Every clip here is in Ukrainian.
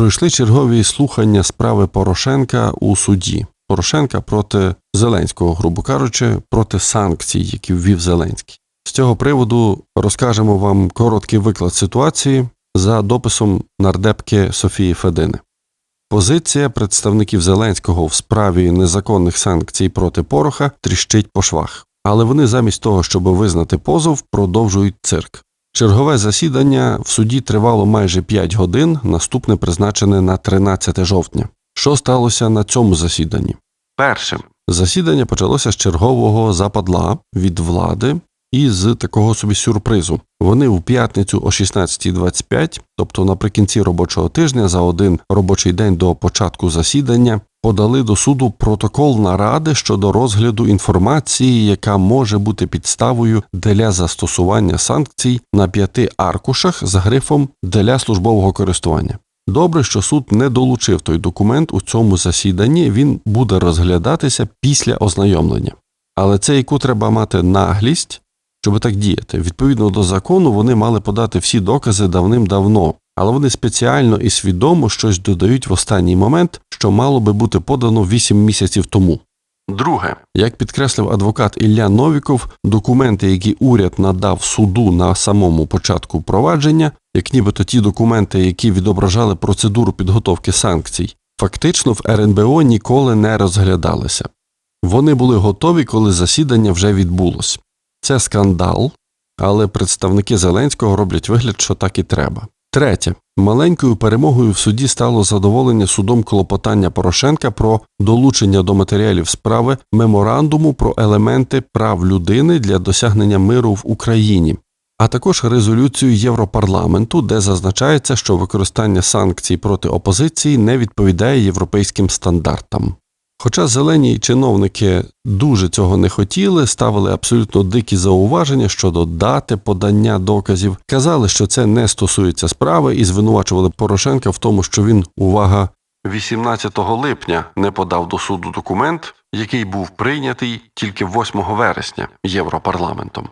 Пройшли чергові слухання справи Порошенка у суді. Порошенка проти Зеленського, грубо кажучи, проти санкцій, які ввів Зеленський. З цього приводу розкажемо вам короткий виклад ситуації за дописом нардепки Софії Федини. Позиція представників Зеленського в справі незаконних санкцій проти Пороха тріщить по швах, але вони замість того, щоб визнати позов, продовжують цирк. Чергове засідання в суді тривало майже 5 годин, наступне призначене на 13 жовтня. Що сталося на цьому засіданні? Першим засідання почалося з чергового западла від влади і з такого собі сюрпризу. Вони в п'ятницю о 16.25, тобто наприкінці робочого тижня, за один робочий день до початку засідання, подали до суду протокол наради щодо розгляду інформації, яка може бути підставою для застосування санкцій на п'яти аркушах з грифом для службового користування. Добре, що суд не долучив той документ у цьому засіданні, він буде розглядатися після ознайомлення. Але це яку треба мати наглість, щоб так діяти. Відповідно до закону, вони мали подати всі докази давним-давно, але вони спеціально і свідомо щось додають в останній момент, що мало би бути подано 8 місяців тому. Друге, як підкреслив адвокат Ілля Новіков, документи, які уряд надав суду на самому початку провадження, як нібито ті документи, які відображали процедуру підготовки санкцій, фактично в РНБО ніколи не розглядалися. Вони були готові, коли засідання вже відбулось. Це скандал, але представники Зеленського роблять вигляд, що так і треба. Третє, маленькою перемогою в суді стало задоволення судом клопотання Порошенка про долучення до матеріалів справи меморандуму про елементи прав людини для досягнення миру в Україні, а також резолюцію Європарламенту, де зазначається, що використання санкцій проти опозиції не відповідає європейським стандартам. Хоча зелені чиновники дуже цього не хотіли, ставили абсолютно дикі зауваження щодо дати подання доказів, казали, що це не стосується справи, і звинувачували Порошенка в тому, що він, увага, 18 липня не подав до суду документ, який був прийнятий тільки 8 вересня Європарламентом.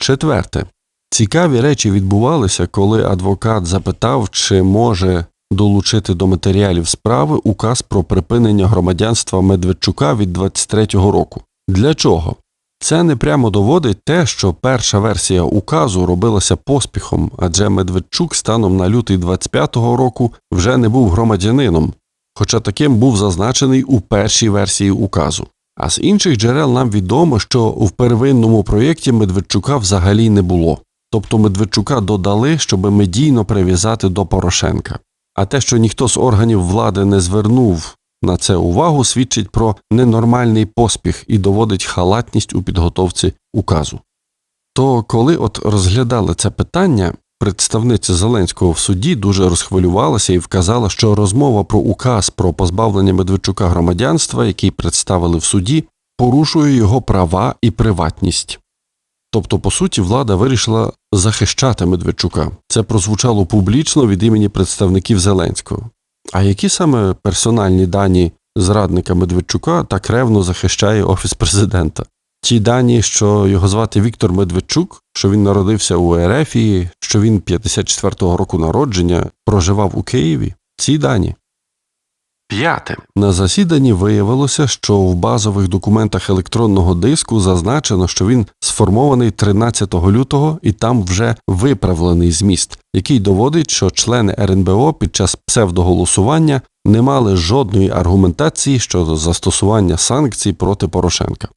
Четверте. Цікаві речі відбувалися, коли адвокат запитав, чи може долучити до матеріалів справи указ про припинення громадянства Медведчука від 23-го року. Для чого? Це не прямо доводить те, що перша версія указу робилася поспіхом, адже Медведчук станом на лютий 25-го року вже не був громадянином, хоча таким був зазначений у першій версії указу. А з інших джерел нам відомо, що в первинному проєкті Медведчука взагалі не було. Тобто Медведчука додали, щоб медійно прив'язати до Порошенка. А те, що ніхто з органів влади не звернув на це увагу, свідчить про ненормальний поспіх і доводить халатність у підготовці указу. То коли от розглядали це питання, представниця Зеленського в суді дуже розхвилювалася і вказала, що розмова про указ про позбавлення Медведчука громадянства, який представили в суді, порушує його права і приватність. Тобто, по суті, влада вирішила захищати Медведчука. Це прозвучало публічно від імені представників Зеленського. А які саме персональні дані зрадника Медведчука так ревно захищає Офіс президента? Ті дані, що його звати Віктор Медведчук, що він народився у РФ, і що він 54-го року народження проживав у Києві, ці дані. П'яте на засіданні виявилося, що в базових документах електронного диску зазначено, що він сформований 13 лютого і там вже виправлений зміст, який доводить, що члени РНБО під час псевдоголосування не мали жодної аргументації щодо застосування санкцій проти Порошенка.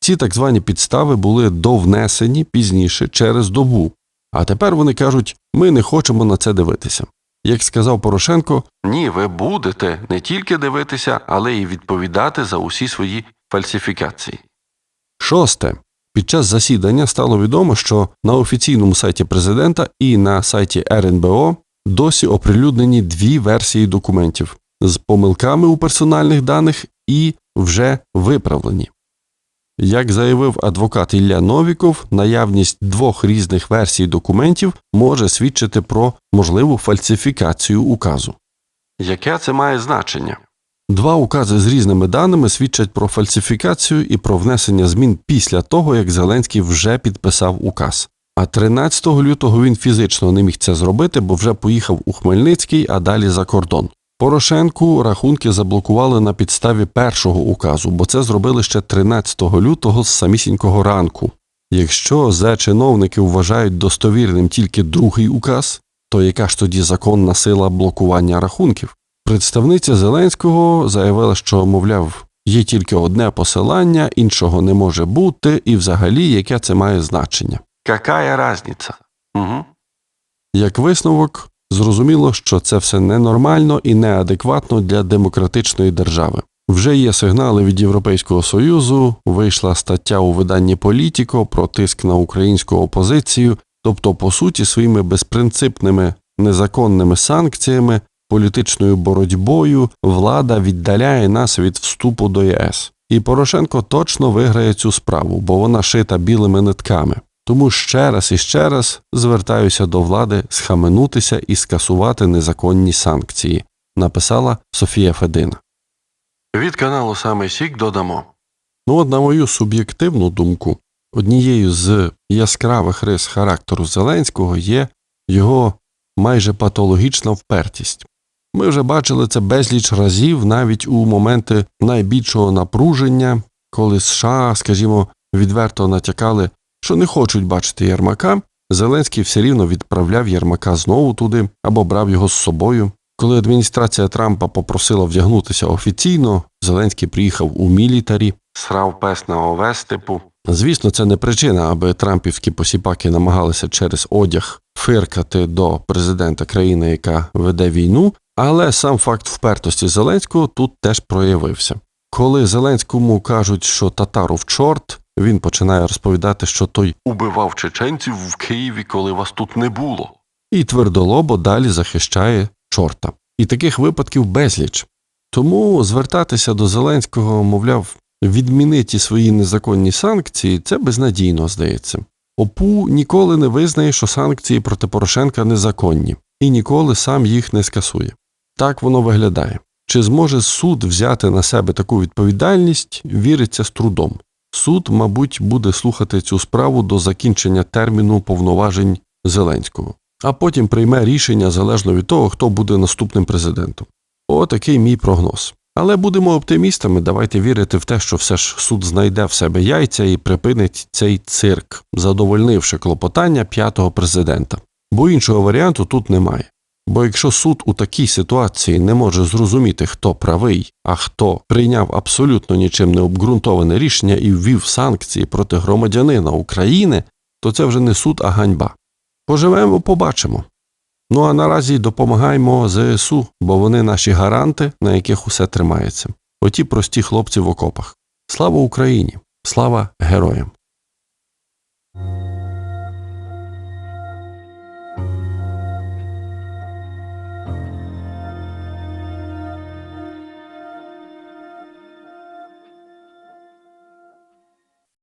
Ці так звані підстави були довнесені пізніше через добу, а тепер вони кажуть, ми не хочемо на це дивитися. Як сказав Порошенко, ні, ви будете не тільки дивитися, але й відповідати за усі свої фальсифікації. Шосте. Під час засідання стало відомо, що на офіційному сайті президента і на сайті РНБО досі оприлюднені дві версії документів з помилками у персональних даних і вже виправлені. Як заявив адвокат Ілля Новіков, наявність двох різних версій документів може свідчити про можливу фальсифікацію указу. Яке це має значення? Два укази з різними даними свідчать про фальсифікацію і про внесення змін після того, як Зеленський вже підписав указ. А 13 лютого він фізично не міг це зробити, бо вже поїхав у Хмельницький, а далі за кордон. Порошенку рахунки заблокували на підставі першого указу, бо це зробили ще 13 лютого з самісінького ранку. Якщо за чиновники вважають достовірним тільки другий указ, то яка ж тоді законна сила блокування рахунків? Представниця Зеленського заявила, що, мовляв, є тільки одне посилання, іншого не може бути, і взагалі яке це має значення. Какая різниця? Угу. Як висновок, зрозуміло, що це все ненормально і неадекватно для демократичної держави. Вже є сигнали від Європейського Союзу, вийшла стаття у виданні Політіко про тиск на українську опозицію, тобто, по суті, своїми безпринципними незаконними санкціями, політичною боротьбою влада віддаляє нас від вступу до ЄС. І Порошенко точно виграє цю справу, бо вона шита білими нитками. Тому ще раз і ще раз звертаюся до влади схаменутися і скасувати незаконні санкції, написала Софія Федина. Від каналу Саме Сік додамо. Ну, от, на мою суб'єктивну думку, однією з яскравих рис характеру Зеленського є його майже патологічна впертість. Ми вже бачили це безліч разів навіть у моменти найбільшого напруження, коли США, скажімо, відверто натякали, що не хочуть бачити Єрмака. Зеленський все рівно відправляв Єрмака знову туди або брав його з собою. Коли адміністрація Трампа попросила вдягнутися офіційно, Зеленський приїхав у мілітарі, срав пес на овес типу. Звісно, це не причина, аби трампівські посіпаки намагалися через одяг фиркати до президента країни, яка веде війну, але сам факт впертості Зеленського тут теж проявився. Коли Зеленському кажуть, що татаров чорт, він починає розповідати, що той убивав чеченців в Києві, коли вас тут не було. І твердолобо далі захищає чорта. І таких випадків безліч. Тому звертатися до Зеленського, мовляв, відмінити свої незаконні санкції, це безнадійно здається. ОПУ ніколи не визнає, що санкції проти Порошенка незаконні, і ніколи сам їх не скасує. Так воно виглядає. Чи зможе суд взяти на себе таку відповідальність, віриться з трудом. Суд, мабуть, буде слухати цю справу до закінчення терміну повноважень Зеленського, а потім прийме рішення залежно від того, хто буде наступним президентом. Отакий мій прогноз. Але будемо оптимістами, давайте вірити в те, що все ж суд знайде в себе яйця і припинить цей цирк, задовольнивши клопотання п'ятого президента. Бо іншого варіанту тут немає. Бо якщо суд у такій ситуації не може зрозуміти, хто правий, а хто прийняв абсолютно нічим не обґрунтоване рішення і ввів санкції проти громадянина України, то це вже не суд, а ганьба. Поживемо, побачимо. Ну а наразі допомагаємо ЗСУ, бо вони наші гаранти, на яких усе тримається. Оті прості хлопці в окопах. Слава Україні! Слава героям!